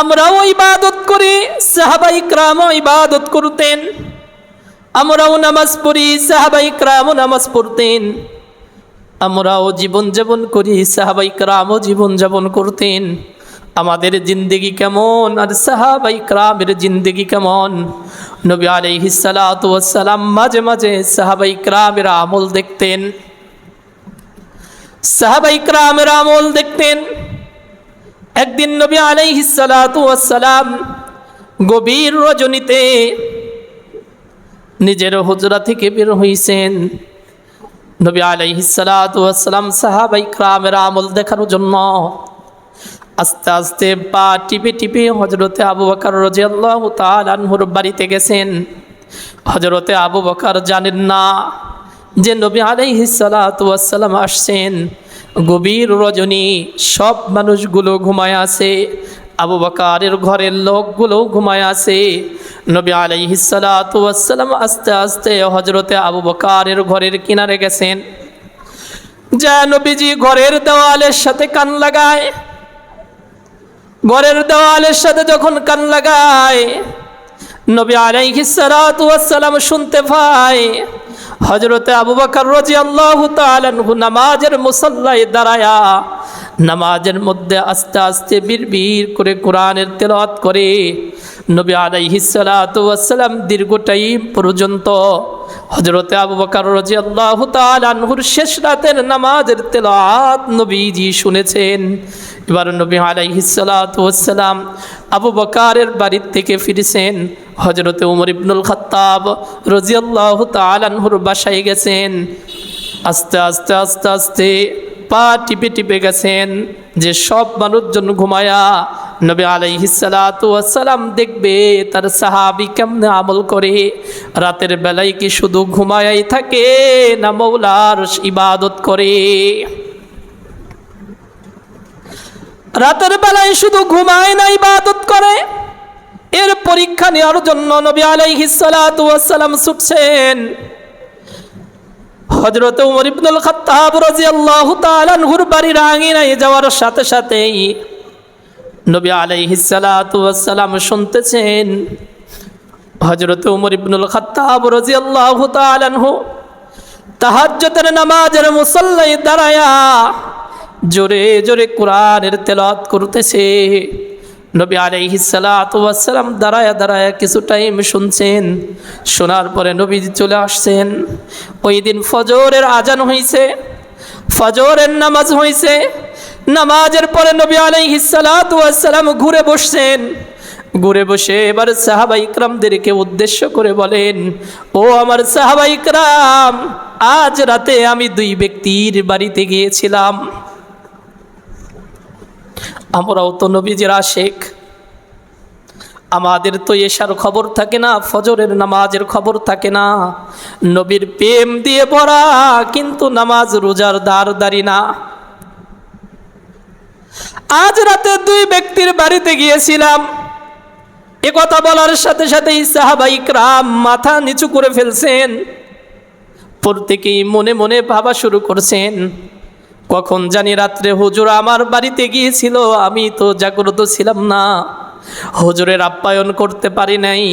আমরাও ইবাদত করি সাহাবাই ক্রামও ইবাদত করতেন। আমরাও নামাজ পড়ি সাহাবাই ক্রামও নামাজ পড়তেন। আমরাও জীবন যাপন করি সাহাবাই ক্রামও জীবন যাপন করতেন। আমাদের জিন্দগি কেমন, আর সাহাবাই ক্রামের জিন্দগি কেমন? নবী আলাইহিসালাম মাঝে মাঝে সাহাবাই ক্রামের আমল দেখতেন। সাহাবাই ক্রামের আমল দেখতেন। একদিন নবী আলাইহিসালাম গভীর রজনীতে নিজের হুজরা থেকে বের হইছেন। নবী আলাইহিসালাম সাহাবাই ক্রামের আমল দেখার জন্য আস্তে আস্তে পা টিপে টিপে হজরতে আবু বকার রাজিয়াল্লাহু তাআলা আনহুর বাড়িতে গেছেন। হজরতে আবু বকার জানেন না যে নবী আলাইহিসালাম আসছেন। গভীর রজনী, সব মানুষগুলো ঘুমায় আছে। আবু বকারের ঘরের লোকগুলো ঘুমায় আছে। নবী আলাইহিসালাম আস্তে আস্তে হজরতে আবু বকারের ঘরের কিনারে গেছেন। যা নবীজি ঘরের দেওয়ালের সাথে কান লাগায়। ঘরের দেওয়ালের সাথে যখন কান লাগায়, নবী আলাইহিসালাম শুনতে পায় হজরতে আবু বাকর রাজি আল্লাহ তালু নামাজের মুসল্লাই দাঁড়ায়া নামাজের মধ্যে আস্তে আস্তে বীর করে কোরআনের তেলত করে। নবী আলাইহিসালাম দীর্ঘ টাইম পর্যন্ত হজরতে আবু বকার রাজি আল্লাহ তালানহুর শেষ রাতের নামাজের তেলাওয়াত নবীজি শুনেছেন। এবার নবী আলাইহিসালাম আবু বকারের বাড়ির থেকে ফিরেছেন। হজরতে উমর ইবনুল খত্তাব রজিয়াল্লাহ তালানহুর বাসায় গেছেন। আস্তে আস্তে আস্তে আস্তে পা টিপে টিপে গেছেন যে সব মানুষজন ঘুমায়া নবী আলাইহিসালাম দেখবে তার সাহাবি কেমনে আমল করে? রাতের বেলায় কি শুধু ঘুমায়াই থাকে না মৌলার ইবাদত করে? রাতের বেলায় শুধু ঘুমায় না ইবাদত করে? এর পরীক্ষা নেওয়ার জন্য নবী আলাইহিসালাম ছুটছেন। হজরত উমর ইবনুল খাত্তাব রাদিয়াল্লাহু তাআলা আনহুর বাড়ির আঙিনায় যাওয়ার সাথে সাথেই নবী আলাইহিসালাম শুনতেছেন। হজরত উমর ইবনুল খাত্তাব রাদিয়াল্লাহু তাআলা আনহু তাহাজ্জুদের নামাজের মুসল্লায় দাঁড়ায়া জোরে জোরে কোরআনের তেলাত করতেছে। নবী আলাইহিসালাম দাঁড়ায়া দাঁড়ায়া কিছু টাইম শুনছেন। শোনার পরে নবী চলে আসছেন। ওই দিন ফজরের আজান হয়েছে ফজরের নামাজ হয়েছে নামাজের পরে নবী আলাইহিসালাম ঘুরে বসছেন। ঘুরে বসে এবার সাহাবা ইকরামদেরকে উদ্দেশ্য করে বলেন, ও আমার সাহাবা ইকরাম, আজ রাতে আমি দুই ব্যক্তির বাড়িতে গিয়েছিলাম। আমরাও তো নবীজির আশেখ আমাদের তো এশার খবর থাকে না, ফজরের নামাজের খবর থাকে না। নবীর প্রেম দিয়ে পড়া কিন্তু নামাজ রোজার দাঁড়ি না। আজ রাতে দুই ব্যক্তির বাড়িতে গিয়েছিলাম। এ কথা বলার সাথে সাথেই সাহাবাই ক্রাম মাথা নিচু করে ফেলছেন। প্রত্যেকেই মনে মনে ভাবা শুরু করছেন। কখন জানি রাত্রে হুজুর আমার বাড়িতে গিয়েছিল, আমি তো জাগ্রত ছিলাম না। হুজুরের আপ্যায়ন করতে পারি নাই।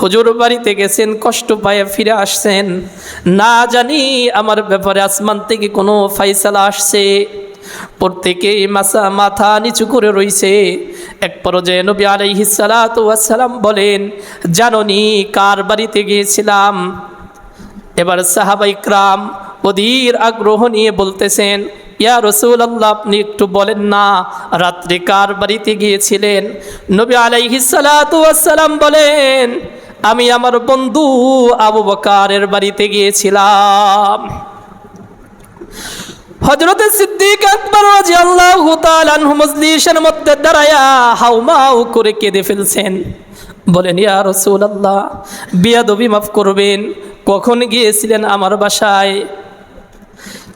হুজুর বাড়িতে গেছেন, কষ্ট পায়ে ফিরে আসছেন। না জানি আমার ব্যাপারে আসমান থেকে কোনো ফাইসালা আসছে। প্রত্যেকেই মাসা মাথা নিচু করে রইছে। এক পর্যায়ে নবী আলাইহিসালাম বলেন, জাননি কার বাড়িতে গিয়েছিলাম? এবার সাহাবাইকরাম অধীর আগ্রহ নিয়ে বলতেছেন, ইয়া রসুল আল্লাহ আপনি একটু বলেন না, রাত্রে কার বাড়িতে গিয়েছিলেন? নবী আলাইহিসালাম বলেন, আমি আমার বন্ধু আবু বকারের বাড়িতে গিয়েছিলাম। হজরত সিদ্দিক আকবর রাদিয়াল্লাহু তাআলা আনহু মজলিসের মধ্যে দাঁড়ায়া হাউমাউ করে কেঁদে ফেলছেন। বলেন, ইয়া রাসূলুল্লাহ, বিয়াদবি মাফ করবেন। কখন গিয়েছিলেন আমার বাসায়?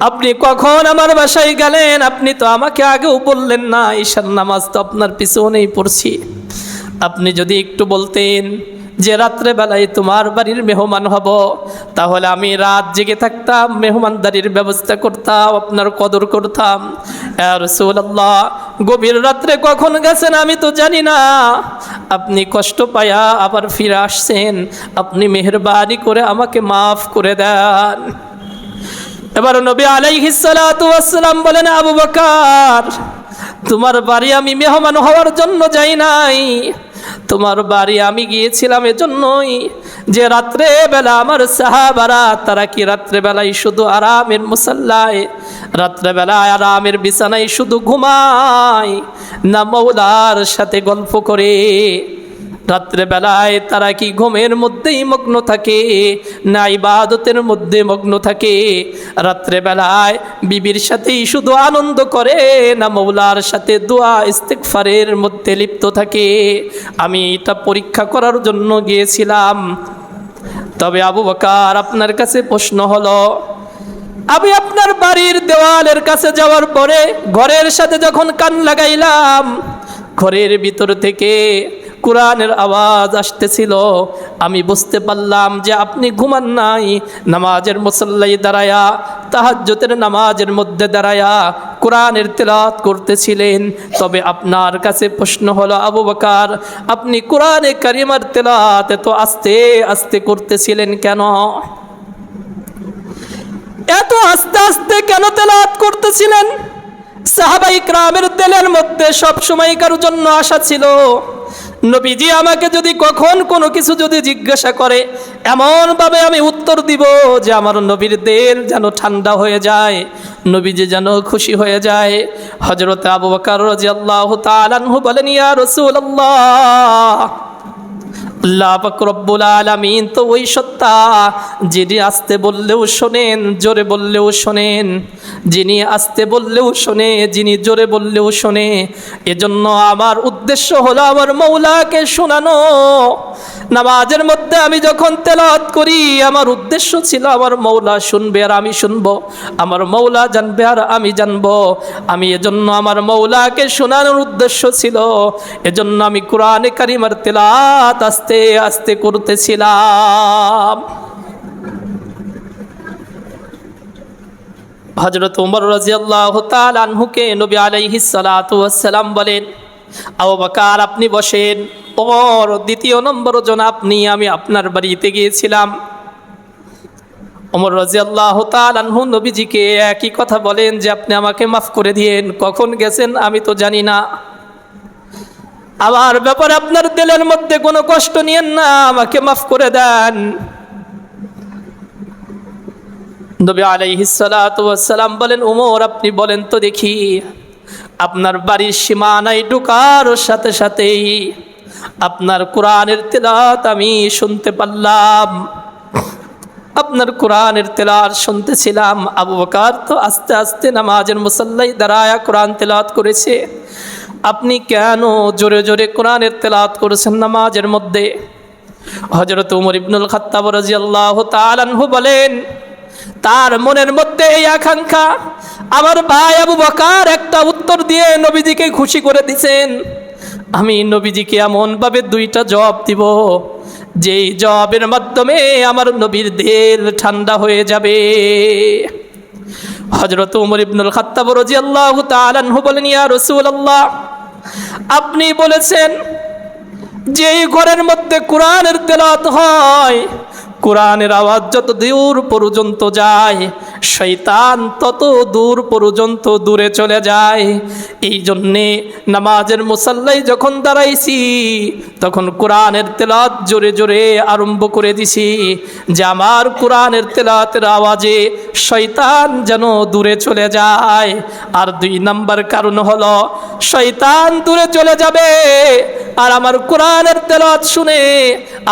আপনি কখন আমার বাসায় গেলেন? আপনি তো আমাকে আগেও বললেন না, ঈশার নামাজ তো আপনার পিছনেই পড়ছি। আপনি যদি একটু বলতেন যে রাত্রে বেলায় তোমার বাড়ির মেহমান হব, তাহলে আমি রাত জেগে থাকতাম, মেহমানদারির ব্যবস্থা করতাম, আপনার কদর করতাম। রসুল্লাহ গভীর রাত্রে কখন গেছেন আমি তো জানি না। আপনি কষ্ট পায়া আবার ফিরে আসছেন, আপনি মেহরবানি করে আমাকে মাফ করে দেন। এবার নবী আলাইহিসালাম বলেন, আবু বকার, তোমার বাড়ি আমি মেহমান হওয়ার জন্য যাই নাই। তোমার বাড়ি আমি গিয়েছিলাম এজন্যই যে রাত্রে বেলা আমার সাহাবারা, তারা কি রাত্রেবেলায় শুধু আরামের মুসাল্লায়, রাত্রেবেলায় আরামের বিছানায় শুধু ঘুমায়? না মৌলার সাথে গল্প করে রাত্রেবেলায় তারা কি ঘুমের মধ্যেই মগ্ন থাকে? না ইবাদতের মধ্যে মগ্ন থাকে? রাত্রেবেলায় বিবির সাথেই শুধু আনন্দ করে, না মৌলার সাথে দোয়া ইস্তেকফারের মধ্যে লিপ্ত থাকে? আমি এটা পরীক্ষা করার জন্য গিয়েছিলাম। তবে আবু বকার আপনার কাছে প্রশ্ন হলো, আমি আপনার বাড়ির দেওয়ালের কাছে যাওয়ার পরে ঘরের সাথে যখন কান লাগাইলাম, ঘরের ভিতর থেকে কোরআনের আওয়াজ আসতেছিল। আমি বুঝতে পারলাম যে আপনি ঘুমান নাই। নামাজের মুসল্লাই দাঁড়ায়া তাহাজ্জতের নামাজের মধ্যে দাঁড়ায়া কোরআনের তেলাত করতেছিলেন। তবে আপনার কাছে প্রশ্ন হলো, আবু বকার, আপনি কোরআনে কারিমার তেলাত এত আস্তে আস্তে করতেছিলেন কেন? এত আস্তে আস্তে কেন তেলাত করতেছিলেন? সাহাবাই ক্রামের তেলের মধ্যে সব সময় কারোর জন্য আশা ছিল। নবীজি আমাকে যদি কখন কোনো কিছু যদি জিজ্ঞাসা করে, এমনভাবে আমি উত্তর দিব যে আমার নবীর দেল যেন ঠান্ডা হয়ে যায়, নবীজি যেন খুশি হয়ে যায়। হজরত আবু বকর রাদিয়াল্লাহু তাআলা বলেন, ইয়া রাসূলুল্লাহ! রব্বুল আলামিন তো ওই সত্তা যিনি আসতে বললেও শোনেন, জোরে বললেও শোনেন। যিনি আসতে বললেও শোনে, যিনি জোরে বললেও শোনে। এজন্য আমার উদ্দেশ্য হলো আমার মৌলাকে শোনানো। নামাজের মধ্যে আমি যখন তেলাওয়াত করি, আমার উদ্দেশ্য ছিল আমার মৌলা শুনবে আর আমি শুনব। আমার মৌলা জানবে আর আমি জানব। আমি এজন্য আমার মৌলাকে শোনানোর উদ্দেশ্য ছিল। এজন্য আমি কোরআনে কারিমার তেলাত আস্তে আস্তে আস্তে করতেছিলাম। হজরত উমর রাজিয়াল্লাহ আনহুকে নবী আলাইহিস সালাতু ওয়াসসালাম বলেন, আবু বকার, আপনি বসেন। ওমর দ্বিতীয় নম্বর জন, আপনি, আমি আপনার বাড়িতে গিয়েছিলাম। ওমর রাজিয়াল্লাহ আনহু নবীজিকে একই কথা বলেন যে, আপনি আমাকে মাফ করে দিয়েন। কখন গেছেন আমি তো জানি না। আমার ব্যাপারে আপনার দিলের মধ্যে কোনো কষ্ট নিয়েন না, আমাকে মাফ করে দেন। নবী বলেন, উমর, আপনি বলেন তো দেখি, আপনার বাড়ির সীমানায় ঢুকার সাথে সাথেই আপনার কোরআনের তেলাত আমি শুনতে পারলাম। আপনার কোরআনের তেলার শুনতেছিলাম। আবু বকার তো আস্তে আস্তে নামাজের মুসল্লাই দাঁড়ায়া কোরআন তেলাত করেছে। আপনি কেন জোরে জোরে কোরআনের তেলাত করেছেন নামাজের মধ্যে? হজরত উমর ইবনুল খাত্তাব রাজিয়াল্লাহ তালানহু বলেন, তার মনের মধ্যে এই আকাঙ্ক্ষা, আমার ভাই আবু বকার একটা উত্তর দিয়ে নবীজিকে খুশি করে দিছেন, আমি নবীজিকে এমনভাবে দুইটা জবাব দিব, যেই জবের মাধ্যমে আমার নবীর দেল ঠান্ডা হয়ে যাবে। হজরত উমর ইবনুল খাত্তাব রাজিয়াল্লাহু তাআলাহু বলেন, ইয়া রাসূলুল্লাহ আপনি বলেছেন যেই ঘরের মধ্যে কোরআনের তেলাত হয়। কোরআনের আওয়াজ যত দূর পর্যন্ত যায় শৈতান তত দূর পর্যন্ত দূরে চলে যায়। এই জন্যে নামাজের মুসাল্লাই যখন দাঁড়াইছি, তখন কোরআনের তেলাত জোরে জোরে আরম্ভ করে দিছি যে আমার কোরআনের তেলাতের আওয়াজে শৈতান যেন দূরে চলে যায়। আর দুই নাম্বার কারণ হলো শৈতান দূরে চলে যাবে আর আমার কোরআনের তেলাত শুনে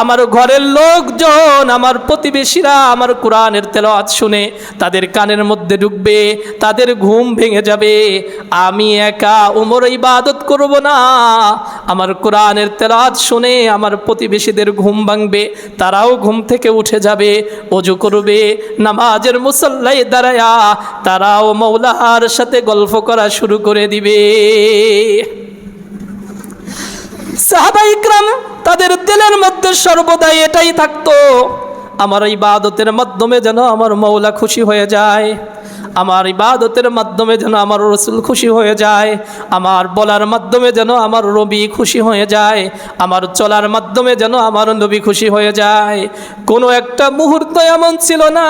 আমার ঘরের লোকজন, আমার প্রতিবেশীরা আমার কোরআনের তেলাত শুনে তাদের কানের মধ্যে ঢুকবে, তাদের ঘুম ভেঙে যাবে। আমি একা উমর ইবাদত করব না। আমার কোরআনের তেলাত শুনে আমার প্রতিবেশীদের ঘুম ভাঙবে, তারাও ঘুম থেকে উঠে যাবে, অজু করবে, নামাজের মুসল্লাই দাঁড়ায়া, তারাও মৌলার সাথে গল্প করা শুরু করে দিবে। সাহাবা ইকরাম তাদের দিলের মধ্যে সর্বদাই এটাই থাকতো। আমার ইবাদতের মাধ্যমে যেন আমার মৌলা খুশি হয়ে যায়। আমার ইবাদতের মাধ্যমে যেন আমার রসুল খুশি হয়ে যায়, আমার বলার মাধ্যমে যেন আমার রবি খুশি হয়ে যায়, আমার চলার মাধ্যমে যেন আমার নবী খুশি হয়ে যায়। কোনো একটা মুহূর্ত এমন ছিল না,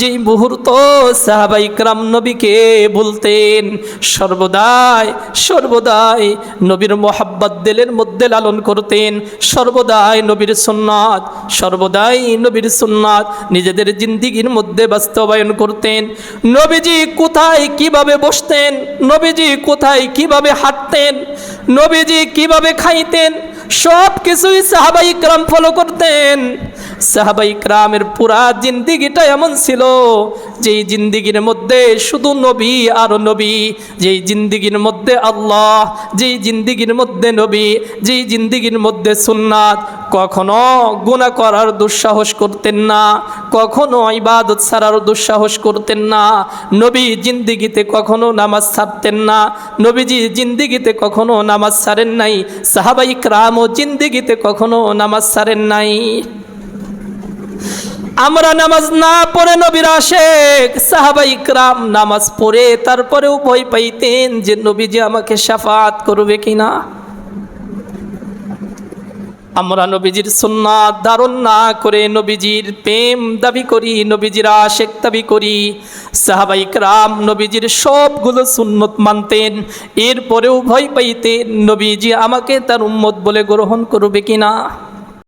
যে মুহূর্ত সাহাবাইকরাম নবীকে বলতেন, সর্বদাই সর্বদাই নবীর মোহাব্বত দিলের মধ্যে লালন করতেন, সর্বদাই নবীর সুন্নাত, সর্বদাই নবীর সুন্নাত নিজেদের জিন্দিগির মধ্যে বাস্তবায়ন করতেন। নবীজি কোথায় কীভাবে বসতেন? নবীজি কোথায় কীভাবে হাঁটতেন? নবীজি কীভাবে খাইতেন? সব কিছুই সাহাবাই ক্রাম ফলো করতেন। সাহাবাই ক্রামের পুরা জিন্দিগিটা এমন ছিল যেই জিন্দিগির মধ্যে শুধু নবী আর নবী, যেই জিন্দিগির মধ্যে আল্লাহ, যেই জিন্দিগির মধ্যে নবী, যেই জিন্দিগির মধ্যে সুন্নাত। কখনো গুণা করার দুঃসাহস করতেন না, কখনো ইবাদত ছাড়ার দুঃসাহস করতেন না। নবী জিন্দিগিতে কখনো নামাজ ছাড়তেন না, নবীজি জিন্দিগিতে কখনো নামাজ ছাড়েন নাই সাহাবাই ক্রামও জিন্দিগিতে কখনো নামাজ ছাড়েন নাই। আমরা নামাজ না পড়ে নবীর আশেক সাহাবাই ক্রাম নামাজ পড়ে তারপরেও ভয় পাইতেন যে নবীজি আমাকে সাফাত করবে কিনা। আমরা নবীজির সুন্নাত ধারণ না করে নবীজির প্রেম দাবি করি, নবীজির আশেক দাবি করি। সাহাবাই রাম নবীজির সবগুলো সুন্নত মানতেন, এরপরেও ভয় পাইতেন নবীজি আমাকে তার উম্মত বলে গ্রহণ করবে কিনা।